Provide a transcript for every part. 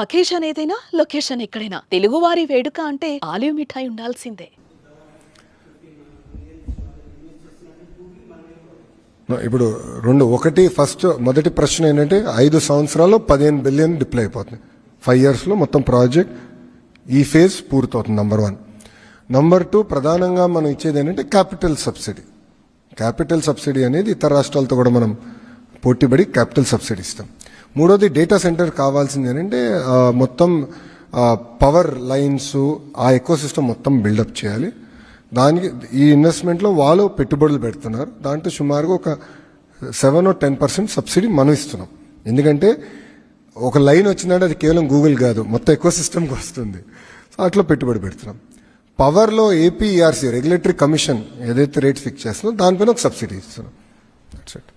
Occasion ఏదైనా location ఎక్కడైనా. తెలుగువారి వేడుక అంటే ఆలివ్ మిఠాయి ఉండాల్సిందే. ఇప్పుడు రెండు ఒకటి ఫస్ట్ మొదటి ప్రశ్న ఏంటంటే ఐదు సంవత్సరాలు పదిహేను బిలియన్ డిప్లై అయిపోతుంది. ఫైవ్ ఇయర్స్లో మొత్తం ప్రాజెక్ట్ ఈ ఫేజ్ పూర్తవుతుంది నంబర్ వన్ నంబర్ టూ ప్రధానంగా మనం ఇచ్చేది ఏంటంటే క్యాపిటల్ సబ్సిడీ. క్యాపిటల్ సబ్సిడీ అనేది ఇతర రాష్ట్రాలతో కూడా మనం పోటీపడి క్యాపిటల్ సబ్సిడీ ఇస్తాం. మూడోది డేటా సెంటర్ కావాల్సింది ఏంటంటే మొత్తం పవర్ లైన్స్ ఆ ఎకో సిస్టమ్ మొత్తం బిల్డప్ చేయాలి. దానికి ఈ ఇన్వెస్ట్మెంట్లో వాళ్ళు పెట్టుబడులు పెడుతున్నారు. దాంట్లో సుమారుగా ఒక seven or ten percent subsidy మనం ఇస్తున్నాం. ఎందుకంటే ఒక లైన్ వచ్చిందంటే అది కేవలం గూగుల్ కాదు మొత్తం ఎకో సిస్టమ్కి వస్తుంది. సో అట్లా పెట్టుబడి పెడుతున్నాం. పవర్లో ఏపీఈఆర్సీ రెగ్యులేటరీ కమిషన్ ఏదైతే రేట్ ఫిక్స్ చేస్తుందో దానిపైన ఒక సబ్సిడీ ఇస్తున్నాం. దట్స్ ఇట్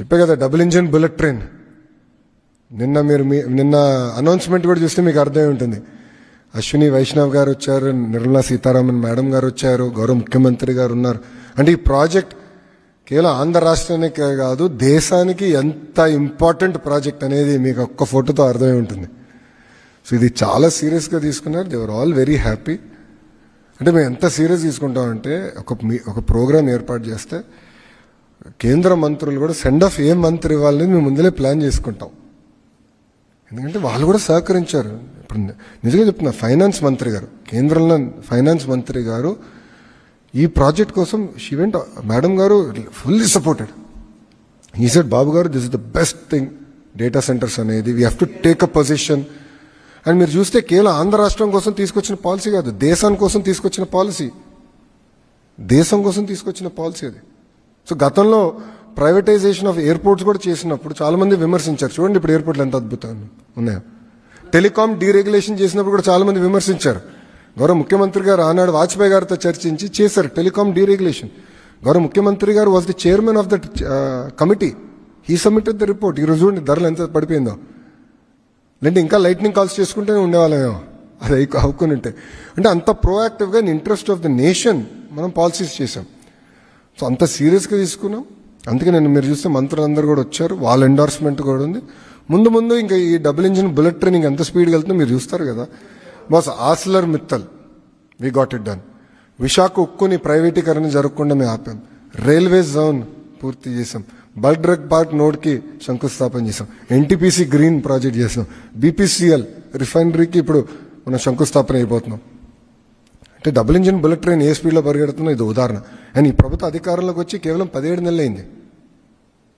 చెప్పే కదా డబుల్ ఇంజిన్ బుల్లెట్ ట్రైన్ నిన్న మీరు మీ నిన్న అనౌన్స్మెంట్ కూడా చూస్తే మీకు అర్థమై ఉంటుంది. అశ్విని వైష్ణవ్ గారు వచ్చారు నిర్మలా సీతారామన్ మేడం గారు వచ్చారు గౌరవ ముఖ్యమంత్రి గారు ఉన్నారు. అంటే ఈ ప్రాజెక్ట్ కేవలం ఆంధ్ర రాష్ట్రానికే కాదు దేశానికి ఎంత ఇంపార్టెంట్ ప్రాజెక్ట్ అనేది మీకు ఒక్క ఫోటోతో అర్థమై ఉంటుంది. సో ఇది చాలా సీరియస్గా తీసుకున్నారు. దేవర్ ఆల్ వెరీ హ్యాపీ అంటే మేము ఎంత సీరియస్ తీసుకుంటామంటే ఒక మీ- ఒక ప్రోగ్రామ్ ఏర్పాటు చేస్తే కేంద్ర మంత్రులు కూడా సెండ్ ఆఫ్ ఏ మంత్రి ఇవ్వాలని మేము ముందలే ప్లాన్ చేసుకుంటాం. ఎందుకంటే వాళ్ళు కూడా సహకరించారు. ఇప్పుడు నిజంగా చెప్తున్నా ఫైనాన్స్ మంత్రి గారు కేంద్రంలో ఫైనాన్స్ మంత్రి గారు ఈ ప్రాజెక్ట్ కోసం షివెంట్ మేడం గారు ఫుల్లీ సపోర్టెడ్. ఈ said Babu garu this is the best thing data centres అనేది we have to take a position and మీరు చూస్తే కేవలం ఆంధ్ర రాష్ట్రం కోసం తీసుకొచ్చిన పాలసీ కాదు దేశం కోసం తీసుకొచ్చిన పాలసీ. దేశం కోసం తీసుకొచ్చిన పాలసీ అది. సో గతంలో ప్రైవేటైజేషన్ ఆఫ్ ఎయిర్పోర్ట్స్ కూడా చేసినప్పుడు చాలా మంది విమర్శించారు. చూడండి ఇప్పుడు ఎయిర్పోర్ట్లు ఎంత అద్భుతంగా ఉన్నాయో. టెలికాం డీరెగ్యులేషన్ చేసినప్పుడు కూడా చాలామంది విమర్శించారు. గౌరవ ముఖ్యమంత్రి గారు ఆనాడు వాజ్పేయి గారితో చర్చించి చేశారు టెలికాం డీరెగ్యులేషన్ గౌరవ ముఖ్యమంత్రి గారు was the chairman of that committee he submitted the report ఈ రోజు ధరలు ఎంత పడిపోయిందో. లేదంటే ఇంకా లైట్నింగ్ కాల్స్ చేసుకుంటూనే ఉండేవాళ్ళమేమో. అది అవుకుని ఉంటే. అంటే అంత ప్రోయాక్టివ్గా in interest of the nation మనం పాలసీస్ చేసాం సో అంత సీరియస్గా తీసుకున్నాం. అందుకే నేను మీరు చూస్తే మంత్రులందరూ కూడా వచ్చారు. వాళ్ళ ఎండార్స్మెంట్ కూడా ఉంది. ముందు ముందు ఇంకా ఈ డబుల్ ఇంజిన్ బుల్లెట్ ట్రైనింగ్ ఎంత స్పీడ్గా వెళ్తుందో మీరు చూస్తారు కదా. Boss Arcelor Mittal we got it done Visakha ఉక్కుని ప్రైవేటీకరణ జరగకుండా మేము ఆపాం. రైల్వే జోన్ పూర్తి చేసాం. బల్క్ డ్రగ్ పార్క్ నోడ్కి శంకుస్థాపన చేసాం. ఎన్టీపీసీ గ్రీన్ ప్రాజెక్ట్ చేసాం. బీపీసీఎల్ రిఫైనరీకి ఇప్పుడు మనం శంకుస్థాపన అయిపోతున్నాం. అంటే డబుల్ ఇంజిన్ బుల్లెట్ ట్రైన్ ఏ స్పీడ్లో పరిగెడుతుందో ఇది ఉదాహరణ. అండ్ ఈ ప్రభుత్వ అధికారంలోకి వచ్చి కేవలం పదిహేడు నెలలు అయింది.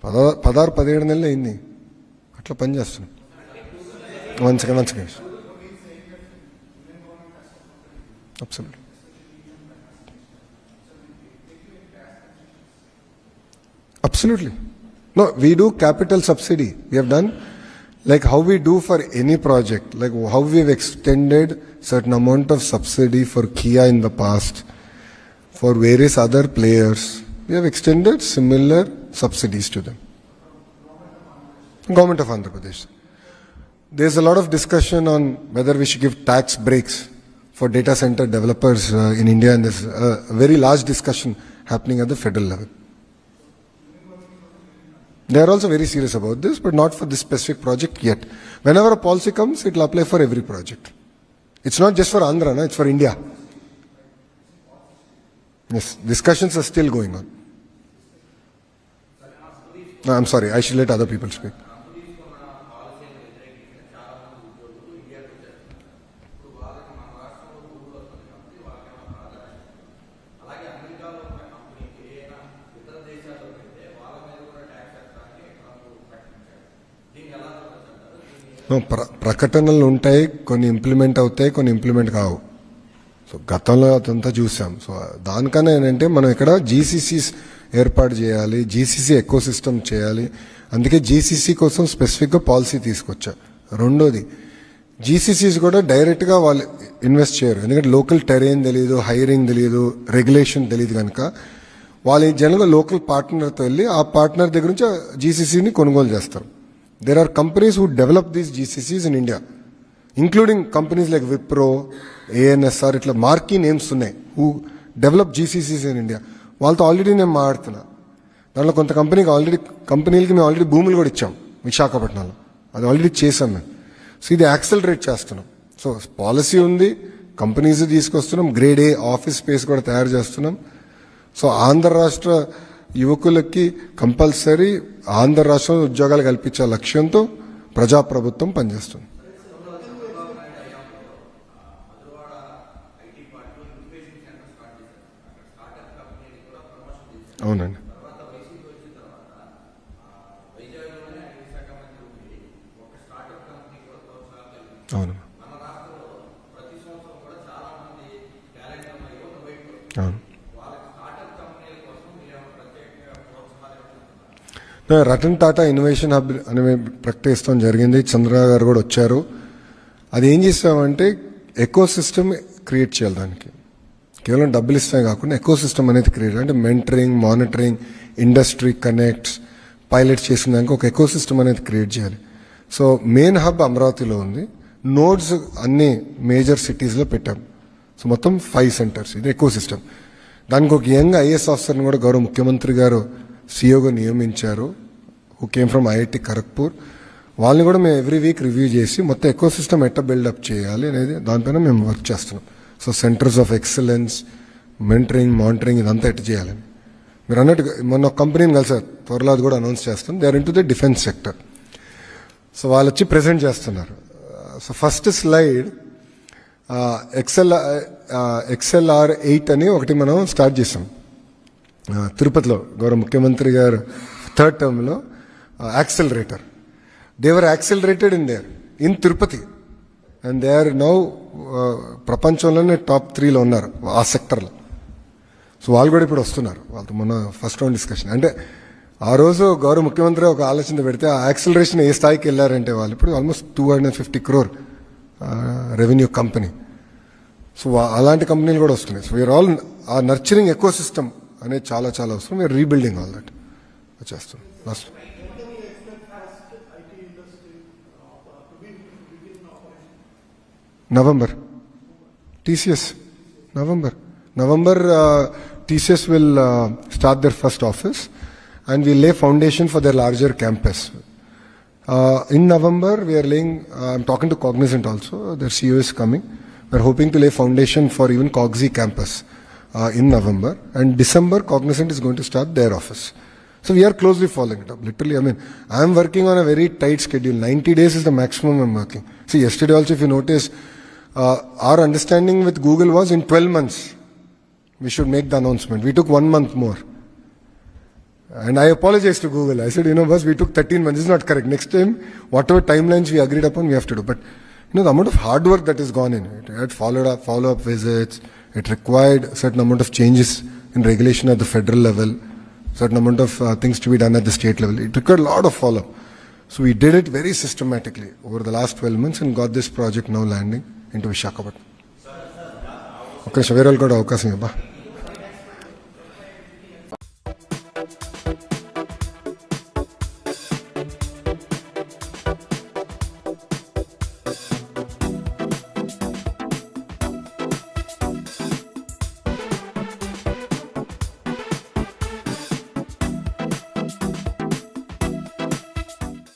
పదా పదహారు పదిహేడు నెలలు అయింది. అట్లా పనిచేస్తున్నాం మంచిగా మంచిగా absolute absolutely no we do capital subsidy we have done like how do for any project like how how we've extended certain amount of subsidy for Kia in the past, for various other players. We have extended similar subsidies to them. Government of Andhra Pradesh. There's a lot of discussion on whether we should give tax breaks for data center developers uh, in India, and there's a very large discussion happening at the federal level. They are also very serious about this, but not for this specific project yet. Whenever a policy comes, it will apply for every project. It's not just for Andhra, no? it's for India. Yes, discussions are still going on. No, I'm sorry, I should let other people speak. ప్ర- ప్రకటనలు ఉంటాయి కొన్ని implement అవుతాయి కొన్ని implement కావు. So గతంలో అదంతా చూసాం. సో దానికన్నా ఏంటంటే మనం ఇక్కడ జీసీసీస్ ఏర్పాటు చేయాలి జీసీసీ ఎకో సిస్టమ్ చేయాలి. అందుకే జీసీసీ కోసం స్పెసిఫిక్గా పాలసీ తీసుకొచ్చా. రెండోది జీసీసీస్ కూడా డైరెక్ట్గా వాళ్ళు ఇన్వెస్ట్ చేయరు. ఎందుకంటే లోకల్ టెరైన్ తెలియదు హైరింగ్ తెలియదు రెగ్యులేషన్ తెలియదు కనుక. వాళ్ళు జనరల్గా లోకల్ పార్ట్నర్తో వెళ్ళి ఆ పార్ట్నర్ దగ్గర నుంచి జీసీసీని కొనుగోలు చేస్తారు. There are companies who develop these GCCs in India including companies like Wipro ANSR ఇట్లా మార్కీ నేమ్స్ ఉన్నాయి who develop GCCs in India వాళ్ళతో ఆల్రెడీ నేను మాట్లాడుతున్నా. దాంట్లో కొంత కంపెనీకి ఆల్రెడీ కంపెనీలకి మేము ఆల్రెడీ భూములు కూడా ఇచ్చాం విశాఖపట్నంలో. అది ఆల్రెడీ చేసాం మేము. సో ఇది యాక్సలరేట్ చేస్తున్నాం. సో పాలసీ ఉంది కంపెనీస్ తీసుకొస్తున్నాం గ్రేడ్ ఏ ఆఫీస్ స్పేస్ కూడా తయారు చేస్తున్నాం. సో ఆంధ్ర రాష్ట్ర యువకులకి కంపల్సరీ ఆంధ్ర రాష్ట్రంలో ఉద్యోగాలు కల్పించే లక్ష్యంతో ప్రజాప్రభుత్వం పనిచేస్తుంది. అవునండి. అవును. అవును. రతన్ టాటా ఇన్నోవేషన్ హబ్ అనే ప్రకటిస్తాం జరిగింది. చంద్ర గారు కూడా వచ్చారు. అది ఏం చేస్తామంటే ఎకో సిస్టమ్ క్రియేట్ చేయాలి దానికి. కేవలం డబ్బులు ఇస్తాయి కాకుండా ఎకో సిస్టమ్ అనేది క్రియేట్ అంటే mentoring monitoring industry connects pilot చేసిన దానికి ఒక ఎకో సిస్టమ్ అనేది క్రియేట్ చేయాలి. సో మెయిన్ హబ్ అమరావతిలో ఉంది. నోడ్స్ అన్ని మేజర్ సిటీస్లో పెట్టాం. సో మొత్తం ఫైవ్ సెంటర్స్. ఇది ఎకో సిస్టమ్ దానికి ఒక యంగ్ ఐఏఎస్ ఆఫీసర్ని కూడా గౌరవ ముఖ్యమంత్రి గారు సిఓగా నియమించారు who came from IIT Kharagpur వాళ్ళని కూడా మేము ఎవ్రీ వీక్ రివ్యూ చేసి మొత్తం ఎకో సిస్టమ్ ఎట్లా బిల్డప్ చేయాలి అనేది దానిపైన మేము వర్క్ చేస్తున్నాం. So centres of excellence mentoring monitoring ఇదంతా ఎట్లా చేయాలని. మీరు అన్నట్టు మొన్న ఒక కంపెనీని కలిసారు త్వరలో అది కూడా అనౌన్స్ చేస్తాం. They are into the defence sector so వాళ్ళు వచ్చి ప్రజెంట్ చేస్తున్నారు. So first slide excel ExcelR eight అని ఒకటి మనం స్టార్ట్ చేసాం. తిరుపతిలో గౌరవ ముఖ్యమంత్రి గారు థర్డ్ టర్మ్లో accelerator. They were accelerated in there in Tirupati and they are now ప్రపంచంలోనే టాప్ త్రీలో ఉన్నారు ఆ సెక్టర్లో సో వాళ్ళు కూడా ఇప్పుడు వస్తున్నారు. వాళ్ళతో మొన్న ఫస్ట్ రౌండ్ డిస్కషన్ అంటే ఆ రోజు గౌరవ ముఖ్యమంత్రి ఒక ఆలోచన పెడితే ఆ యాక్సలరేషన్ ఏ స్థాయికి వెళ్ళారంటే వాళ్ళు ఇప్పుడు almost two hundred fifty crore revenue company so అలాంటి కంపెనీలు కూడా వస్తున్నాయి. So we're all uh nurturing ecosystem అనేది చాలా చాలా అవసరం వీఆర్ రీబిల్డింగ్ ఆల్ దట్ చేస్తాం last November TCS, November. November, uh, TCS will uh, start their first office and we lay foundation for their larger campus. Uh, in November, we are laying, uh, I'm talking to Cognizant also, their CEO is coming. We're hoping to lay uh, in November. And December, Cognizant is going to start their office. So we are closely following it up. Literally, I mean, I'm working on a very tight schedule. 90 days is the maximum I'm working. See, yesterday also, if you notice, uh, our understanding with Google was in 12 months we should make the announcement. We took one month more. And I apologized to Google. I said, you know, boss, we took 13 months. This is not correct. Next time, whatever timelines we agreed upon, we have to do. But, you know, the amount of hard work that has gone in, it had followed up, follow-up visits. It required a certain amount of changes in regulation at the federal level, certain amount of uh, things to be done at the state level. It required a lot of follow-up. So we did it very systematically over the last 12 months and got this project now landing into Visakhapatnam. ఒక్క నిమిషం వేరే వాళ్ళు కూడా అవకాశం ఇవ్వబా